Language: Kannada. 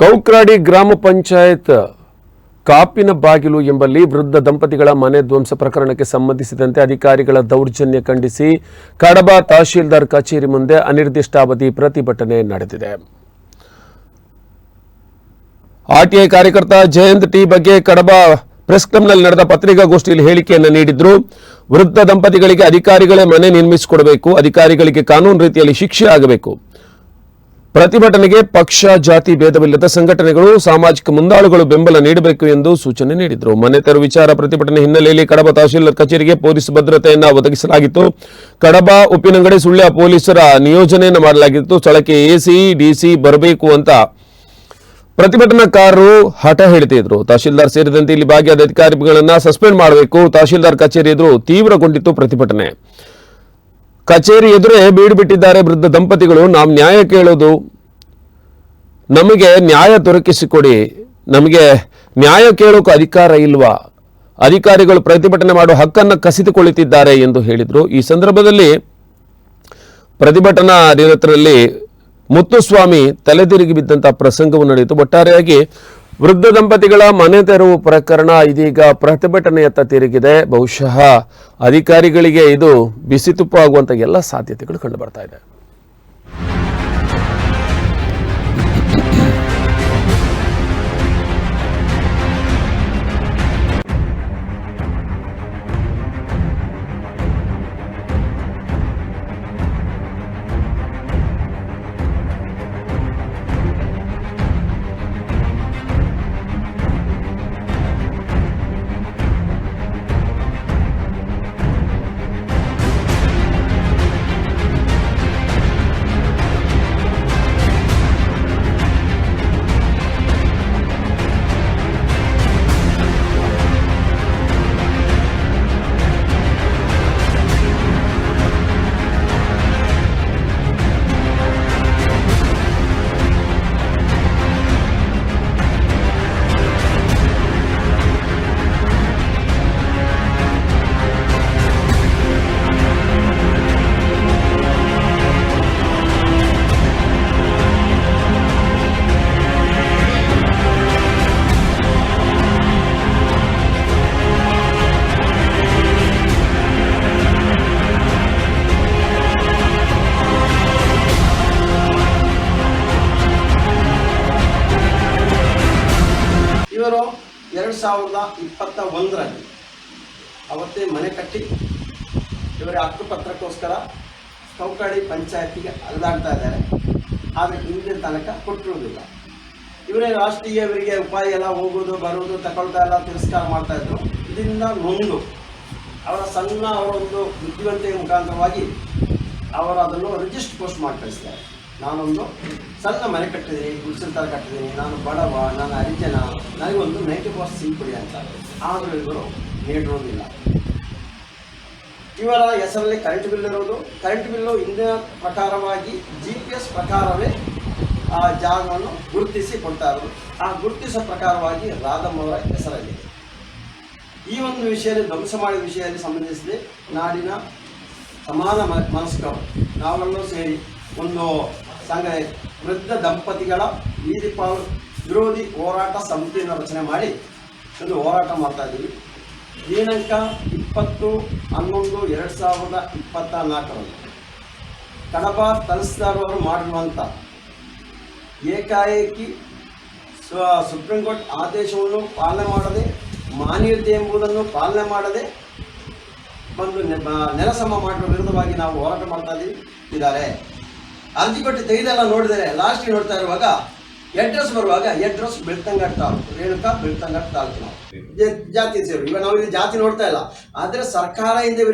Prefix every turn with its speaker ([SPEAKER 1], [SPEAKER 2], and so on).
[SPEAKER 1] ಕೌಕ್ರಾಡಿ ಗ್ರಾಮ ಪಂಚಾಯತ್ ಕಾಪಿನ ಬಾಗಿಲು ಎಂಬಲ್ಲಿ ವೃದ್ಧ ದಂಪತಿಗಳ ಮನೆ ಧ್ವಂಸ ಪ್ರಕರಣಕ್ಕೆ ಸಂಬಂಧಿಸಿದಂತೆ ಅಧಿಕಾರಿಗಳ ದೌರ್ಜನ್ಯ ಖಂಡಿಸಿ ಕಡಬ ತಹಶೀಲ್ದಾರ್ ಕಚೇರಿ ಮುಂದೆ ಅನಿರ್ದಿಷ್ಟಾವಧಿ ಪ್ರತಿಭಟನೆ ನಡೆದಿದೆ. ಆರ್ಟಿಐ ಕಾರ್ಯಕರ್ತ ಜಯಂತ್ ಟಿ ಬಗ್ಗೆ ಕಡಬ ಪ್ರೆಸ್ ಕ್ಲಬ್ನಲ್ಲಿ ನಡೆದ ಪತ್ರಿಕಾಗೋಷ್ಠಿಯಲ್ಲಿ ಹೇಳಿಕೆಯನ್ನು ನೀಡಿದ್ರು. ವೃದ್ಧ ದಂಪತಿಗಳಿಗೆ ಅಧಿಕಾರಿಗಳೇ ಮನೆ ನಿರ್ಮಿಸಿಕೊಡಬೇಕು, ಅಧಿಕಾರಿಗಳಿಗೆ ಕಾನೂನು ರೀತಿಯಲ್ಲಿ ಶಿಕ್ಷೆ ಆಗಬೇಕು. ಪ್ರತಿಭಟನೆಗೆ ಪಕ್ಷ, ಜಾತಿ ಭೇದವಿಲ್ಲದ ಸಂಘಟನೆಗಳು, ಸಾಮಾಜಿಕ ಮುಂದಾಳುಗಳು ಬೆಂಬಲ ನೀಡಬೇಕು ಎಂದು ಸೂಚನೆ ನೀಡಿದರು. ಮನೆ ತೆರವು ವಿಚಾರ ಪ್ರತಿಭಟನೆ ಹಿನ್ನೆಲೆಯಲ್ಲಿ ಕಡಬ ತಹಶೀಲ್ದಾರ್ ಕಚೇರಿಗೆ ಪೊಲೀಸ್ ಭದ್ರತೆಯನ್ನು ಒದಗಿಸಲಾಗಿತ್ತು. ಕಡಬ, ಉಪ್ಪಿನಂಗಡಿ, ಸುಳ್ಯ ಪೊಲೀಸರ ನಿಯೋಜನೆಯನ್ನು ಮಾಡಲಾಗಿತ್ತು. ಸ್ಥಳಕ್ಕೆ ಎಸಿ, ಡಿಸಿ ಬರಬೇಕು ಅಂತ ಪ್ರತಿಭಟನಾಕಾರರು ಹಠ ಹಿಡಿತಿದ್ರು ತಹಶೀಲ್ದಾರ್ ಸೇರಿದಂತೆ ಇಲ್ಲಿ ಭಾಗಿಯಾದ ಅಧಿಕಾರಿಗಳನ್ನ ಸಸ್ಪೆಂಡ್ ಮಾಡಬೇಕು. ತಹಶೀಲ್ದಾರ್ ಕಚೇರಿ ಎದುರು ತೀವ್ರಗೊಂಡಿತ್ತು ಪ್ರತಿಭಟನೆ. ಕಚೇರಿ ಎದುರೇ ಬೀಡು ಬಿಟ್ಟಿದ್ದಾರೆ ವೃದ್ಧ ದಂಪತಿಗಳು. ನಾವು ನ್ಯಾಯ ಕೇಳೋದು ನಮಗೆ ನ್ಯಾಯ ದೊರಕಿಸಿಕೊಡಿ. ನಮಗೆ ನ್ಯಾಯ ಕೇಳೋಕೆ ಅಧಿಕಾರ ಇಲ್ವಾ? ಅಧಿಕಾರಿಗಳು ಪ್ರತಿಭಟನೆ ಮಾಡುವ ಹಕ್ಕನ್ನು ಕಸಿದುಕೊಳ್ಳುತ್ತಿದ್ದಾರೆ ಎಂದು ಹೇಳಿದರು. ಈ ಸಂದರ್ಭದಲ್ಲಿ ಪ್ರತಿಭಟನಾ ನಿರತರಲ್ಲಿ ಮುತ್ತುಸ್ವಾಮಿ ತಲೆದಿರುಗಿ ಬಿದ್ದಂಥ ಪ್ರಸಂಗವು ನಡೆಯಿತು. ಒಟ್ಟಾರೆಯಾಗಿ ವೃದ್ಧ ದಂಪತಿಗಳ ಮನೆ ತೆರವು ಪ್ರಕರಣ ಇದೀಗ ಪ್ರತಿಭಟನೆಯತ್ತ ತಿರುಗಿದೆ. ಬಹುಶಃ ಅಧಿಕಾರಿಗಳಿಗೆ ಇದು ಬಿಸಿ ತುಪ್ಪ ಆಗುವಂತ ಎಲ್ಲ ಸಾಧ್ಯತೆಗಳು ಕಂಡು ಬರ್ತಾ ಇದೆ.
[SPEAKER 2] ಇವರು ಎರಡು ಸಾವಿರದ ಇಪ್ಪತ್ತ ಒಂದರಲ್ಲಿ ಅವತ್ತೇ ಮನೆ ಕಟ್ಟಿ ಇವರ ಹಕ್ಕುಪತ್ರಕ್ಕೋಸ್ಕರ ಕೌಕಾಡಿ ಪಂಚಾಯತಿಗೆ ಅಲ್ದಾಡ್ತಾ ಇದ್ದಾರೆ. ಆದರೆ ಇಂದಿನ ತನಕ ಕೊಟ್ಟಿರುವುದಿಲ್ಲ. ಇವರೇ ರಾಷ್ಟ್ರೀಯ ಇವರಿಗೆ ಉಪಾಯ ಎಲ್ಲ ಹೋಗೋದು ಬರೋದು ತಗೊಳ್ತಾ ಎಲ್ಲ ತಿರಸ್ಕಾರ ಮಾಡ್ತಾಯಿದ್ರು ಇದರಿಂದ ನೊಂದು ಅವರ ಸಣ್ಣ ಅವರ ಒಂದು ಬುದ್ಧಿವಂತಿಕೆ ಮುಖಾಂತರವಾಗಿ ಅವರು ಅದನ್ನು ರಿಜಿಸ್ಟರ್ ಪೋಸ್ಟ್ ಮಾಡಿ ಕಳಿಸ್ತಾರೆ ನಾನೊಂದು ಸಣ್ಣ ಮನೆ ಕಟ್ಟಿದ್ದೀನಿ, ಗುಡಿಸಲ್ ಥರ ಕಟ್ಟಿದ್ದೀನಿ. ನಾನು ಬಡವ, ನಾನು ಅರಿಜನ ನನಗೊಂದು ನೈಂಟಿ ಪರ್ಸೆಂಟ್ ಸೀಟ್ ಕೊಡಿ ಅಂತ. ಆದರೂ ಇವರು ನೀಡಿರೋದಿಲ್ಲ ಇವರ ಹೆಸರಲ್ಲಿ ಕರೆಂಟ್ ಬಿಲ್ ಇರೋದು. ಕರೆಂಟ್ ಬಿಲ್ಲು ಇಂದಿನ ಪ್ರಕಾರವಾಗಿ ಜಿ ಪಿ ಎಸ್ ಪ್ರಕಾರವೇ ಆ ಜಾಗವನ್ನು ಗುರುತಿಸಿ ಕೊಡ್ತಾ ಆ ಗುರುತಿಸೋ ಪ್ರಕಾರವಾಗಿ ರಾಧಮ್ಮವರ ಹೆಸರಲ್ಲಿದೆ ಈ ಒಂದು ವಿಷಯದಲ್ಲಿ, ಧ್ವಂಸ ಮಾಡಿದ ವಿಷಯದಲ್ಲಿ ಸಂಬಂಧಿಸಿದೆ ನಾಡಿನ ಸಮಾನ ಮನಸ್ಕರು, ನಾವೆಲ್ಲರೂ ಸೇರಿ ಒಂದು ಸಂಘ ವೃದ್ಧ ದಂಪತಿಗಳ ಬೀದಿ ಪಾಲು ವಿರೋಧಿ ಹೋರಾಟ ಸಮಿತಿಯನ್ನು ರಚನೆ ಮಾಡಿ ಒಂದು ಹೋರಾಟ ಮಾಡ್ತಾ ಇದ್ದೀವಿ. ದಿನಾಂಕ ಇಪ್ಪತ್ತು ಹನ್ನೊಂದು ಎರಡು ಸಾವಿರದ ಇಪ್ಪತ್ತ ನಾಲ್ಕರಂದು ಕಡಬ ತಹಸೀಲ್ದಾರ್ ಅವರು ಮಾಡಿರುವಂಥ ಏಕಾಏಕಿ ಸುಪ್ರೀಂ ಕೋರ್ಟ್ ಆದೇಶವನ್ನು ಪಾಲನೆ ಮಾಡದೆ ಮಾನ್ಯತೆ ಎಂಬುದನ್ನು ಪಾಲನೆ ಮಾಡದೆ ಒಂದು ನೆಲಸಮ ಮಾಡುವ ವಿರುದ್ಧವಾಗಿ ನಾವು ಹೋರಾಟ ಮಾಡ್ತಾ ಇದ್ದಾರೆ. ಅರ್ಜಿ ಕೊಟ್ಟು ತೆಗೆದೆಲ್ಲ ನೋಡಿದರೆ ಲಾಸ್ಟ್ ನೋಡ್ತಾ ಇರುವಾಗ ಅಡ್ರೆಸ್ ಬರುವಾಗ ಅಡ್ರೆಸ್ ಬೆಳ್ತಂಗಟ್ ತಾಲೂಕು ರೇಣುಕಾ ಬೆಳ್ತಂಗಟ್ ತಾಲೂಕು ನಾವು. ಜಾತಿ ಸೇರು ಇವಾಗ ನಾವು ಇಲ್ಲಿ ಜಾತಿ ನೋಡ್ತಾ ಇಲ್ಲ. ಆದರೆ ಸರ್ಕಾರ ಇಂದ